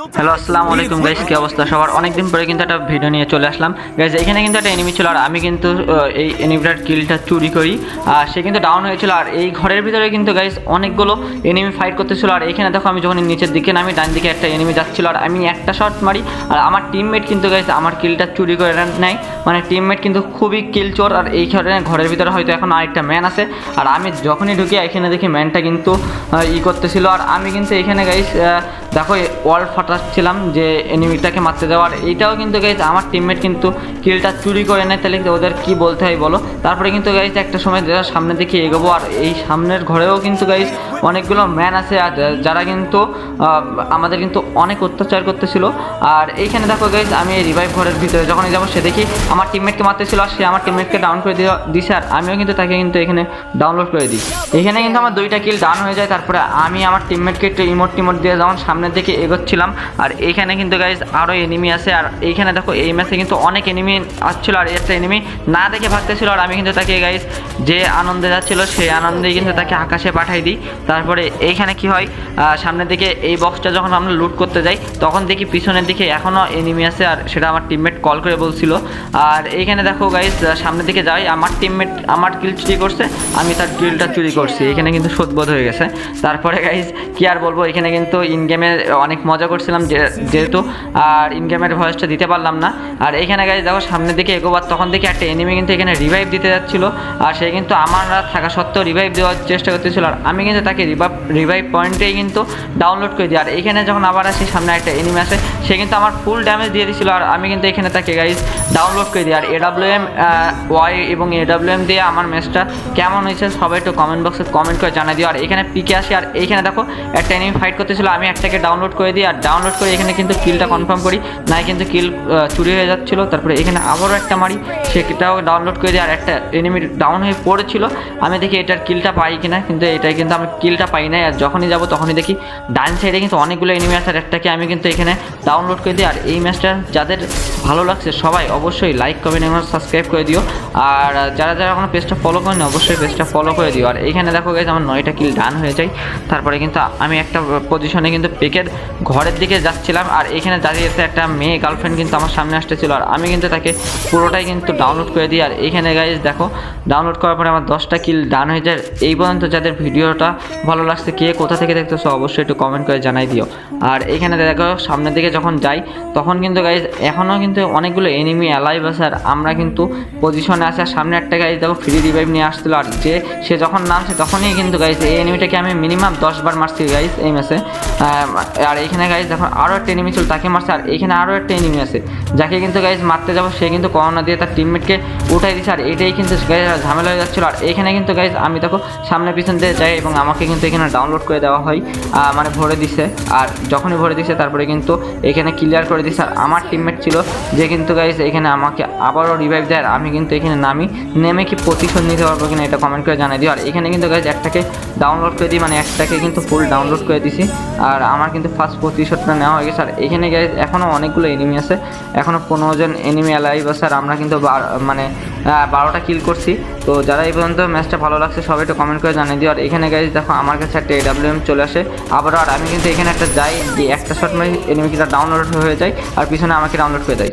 Hello আসসালামু আলাইকুম guys কি অবস্থা? সবার অনেকদিন পরে কিন্তু একটা ভিডিও নিয়ে চলে আসলাম। গাইস এখানে কিন্তু একটা এনিমি ছিল, আর আমি কিন্তু এই এনিমিটার কিলটা চুরি করি। আর সে কিন্তু ডাউন হয়েছিল, আর এই ঘরের ভিতরে কিন্তু গাইস অনেকগুলো এনিমি ফাইট করতেছিল। আর এখানে দেখো, আমি যখন নিচের দিকে নামি, ডান দিকে একটা এনিমি যাচ্ছিল, আর আমি একটা শট মারি। আর আমার টিমমেট কিন্তু গাইস আমার কিলটা চুরি করে নেয় মানে টিমমেট কিন্তু খুবই কিল চোর, আর এই ঘরে, ঘরের ভিতরে হয়তো এখন আরেকটা ম্যান আছে। আর আমি যখনই ঢুকি, এখানে দেখি ম্যানটা কিন্তু ই করতেছিল। আর আমি কিন্তু এখানে গাইস দেখো ওয়াল ফাটাচ্ছিলাম যে এনিমিটাকে মারতে দেওয়ার। এইটাও কিন্তু গাইজ আমার টিমমেট কিন্তু কিলটা চুরি করে নেয়। তাহলে ওদের কি বলতে হয় বলো? তারপরে কিন্তু গাইজ একটা সময় যারা সামনের দিকে এগোবো, আর এই সামনের ঘরেও কিন্তু গাইজ অনেকগুলো ম্যান আছে, আর যারা কিন্তু আমাদের কিন্তু অনেক অত্যাচার করতেছিল। আর এইখানে দেখো গাইজ আমি রিভাইভ ঘরের ভিতরে যখনই যাব, সে দেখি আমার টিমমেটকে মারতেছিল, আর সে আমার টিমমেটকে ডাউন করে দিয়ে আর আমিও কিন্তু তাকে কিন্তু এখানে ডাউনলোড করে দিই। এখানে কিন্তু আমার দুইটা কিল ডাউন হয়ে যায়। তারপরে আমি আমার টিমমেটকে একটু ইমোট টিমোট দিয়ে যখন সামনের দিকে এগোচ্ছিলাম। আর এইখানে কিন্তু গাইজ আরও এনিমি আছে। আর এইখানে দেখো, এই ম্যাচে কিন্তু অনেক এনিমি আসছিল আর একটা এনিমি না দেখে ভাগতেছিল। আর আমি কিন্তু তাকে গাইজ যে আনন্দে যাচ্ছিল সেই আনন্দেই কিন্তু তাকে আকাশে পাঠাই দিই। তারপরে এইখানে কি হয় সামনের দিকে এই বক্সটা যখন আমরা লুট করতে যাই, তখন দেখি পিছনের দিকে এখনও এনিমি আছে। আর সেটা আমার টিমমেট কল করে বলছিল। আর এইখানে দেখো গাইজ সামনের দিকে যাই, আমার টিমমেট আমার কিল চুরি করছে, আমি তার কিলটা চুরি করছি। এখানে কিন্তু শোধবোধ হয়ে গেছে। তারপরে গাইজ কি আর বলব, এখানে কিন্তু ইন গেমে অনেক মজা করছিলাম যেহেতু, আর ইন গেমের ভয়েসটা দিতে পারলাম না। আর এখানে গাইজ দেখো, সামনের দিকে এগোবার, তখন দেখি একটা এনিমি কিন্তু এখানে রিভাইভ দিতে যাচ্ছিল। আর সে কিন্তু আমার থাকা সত্ত্বেও রিভাইভ দেওয়ার চেষ্টা করতেছিল। আর আমি কিন্তু তাকে রিভাইভ রিভাইভ পয়েন্টেই কিন্তু ডাউনলোড করে দিই। আর এইখানে যখন আবার আসি, সামনে একটা এনিমি আসে, সে কিন্তু আমার ফুল ড্যামেজ দিয়ে দিছিল। আর আমি কিন্তু এখানে তাকে গাইজ ডাউনলোড করে দিই। আর এডাব্লিউএম ওয়াই এবং এডাব্লিউএম দিয়ে আমার ম্যাচটা কেমন হয়েছে, সবাই একটু কমেন্ট বক্সে কমেন্ট করে জানাই দিও। আর এখানে পিকে আসি। আর এইখানে দেখো, একটা এনিমি ফাইট করতেছিল। আমি একটাকে ডাউনলোড করে দিই, আর ডাউনলোড করে এখানে কিন্তু কিলটা কনফার্ম করি। নাই কিন্তু কিল চুরি হয়ে যাচ্ছিল, তারপরে এখানে আবারও একটা মারি, সেটাও ডাউনলোড করে দিই, আর একটা এনিমি ডাউন হয়ে পড়েছিল। আমি দেখি এটার কিলটা পাই কিনা, কিন্তু এটাই কিন্তু আমি কিলটা পাই নাই, আর যখনই যাব তখনই দেখি ডান সাইডে কিন্তু অনেকগুলো এনিমি আছে, আর একটাকে আমি কিন্তু এখানে ডাউনলোড করে দিই, আর এই ম্যাচটা যাদের ভালো লাগছে, সবাই অবশ্যই লাইক কমেন্ট এবং সাবস্ক্রাইব করে দিও। আর যারা যারা এখনও পেজটা ফলো করেনি, অবশ্যই পেজটা ফলো করে দিও। আর এইখানে দেখো গেছে আমার নয়টা কিল ডান হয়ে যায়। তারপরে কিন্তু আমি একটা পজিশনে কিন্তু পেকের ঘরের দিকে যাচ্ছিলাম। আর এখানে দাঁড়িয়ে একটা মেয়ে গার্লফ্রেন্ড কিন্তু আমার সামনে আসতেছিল। আর আমি কিন্তু তাকে পুরোটাই কিন্তু ডাউনলোড করে দিই। আর এইখানে গাইজ দেখো ডাউনলোড করার পরে আমার দশটা কিল ডান হয়ে যায়। এই পর্যন্ত যাদের ভিডিওটা ভালো লাগছে, কে কোথা থেকে দেখতেছো, অবশ্যই একটু কমেন্ট করে জানাই দিও। আর এইখানে দেখো, সামনের দিকে যখন যাই, তখন কিন্তু গাইজ এখনও কিন্তু অনেকগুলো এনিমি অ্যালাইভ আছে আর আমরা কিন্তু পজিশনে আছে আর সামনে একটা গাইজ দেখো ফ্রি রিভাইভ নিয়ে আসছিল আর যে, সে যখন নামছে তখনই কিন্তু গাইজ এই এনিমিটাকে আমি মিনিমাম দশ বার মারছি গাইজ এই ম্যাচে আর এইখানে গাইজ দেখো আরও একটা এনিমি ছিল, তাকে মারছে আর এইখানে আরও একটা এনিমি আছে। যাকে কিন্তু গাইজ মারতে যাব, সে কিন্তু করোনা দিয়ে তার টিমমেটকে উঠাই দিচ্ছে আর এটাই কিন্তু guys ঝামেলা হয়ে যাচ্ছিল। আর এখানে কিন্তু গাইজ আমি দেখো সামনে পিছন দিয়ে যাই এবং আমাকে কিন্তু এখানে ডাউনলোড করে দেওয়া হয় মানে ভরে দিছে। আর যখনই ভরে দিছে, তারপরে কিন্তু এখানে ক্লিয়ার করে দিছে। আর আমার টিমমেট ছিল যে কিন্তু গাইস এখানে আমাকে আবারও রিভাইভ দেয় আমি কিন্তু এখানে নামি, নেমে কি প্রতিশোধ নিতে পারব কিনা এটা কমেন্ট করে জানাই দিও। আর এখানে কিন্তু গাইস একটাকে ডাউনলোড করে দিই মানে একটাকে কিন্তু ফুল ডাউনলোড করে দিছি। আর আমার কিন্তু ফার্স্ট প্রতিশোধটা নেওয়া হয়ে গেছে। আর এখানে গাইস এখনও অনেকগুলো এনিমি আছে। এখনও পনেরো জন এনিমি অ্যালাইভ আছে আর আমরা কিন্তু মানে বারোটা কিল করছি। তো যারা এই পর্যন্ত ম্যাচটা ভালো লাগছে, সবাই একটু কমেন্ট করে জানিয়ে দিও। আর এখানে গাইজ দেখো আমার কাছে একটা এডাব্লিউএম চলে আসে। আবারও, আর আমি কিন্তু এখানে একটা যাই, যে একটা শট মানে এনিমি কিটা ডাউনলোড হয়ে যায়, আর পিছনে আমাকে ডাউনলোড করে দেয়।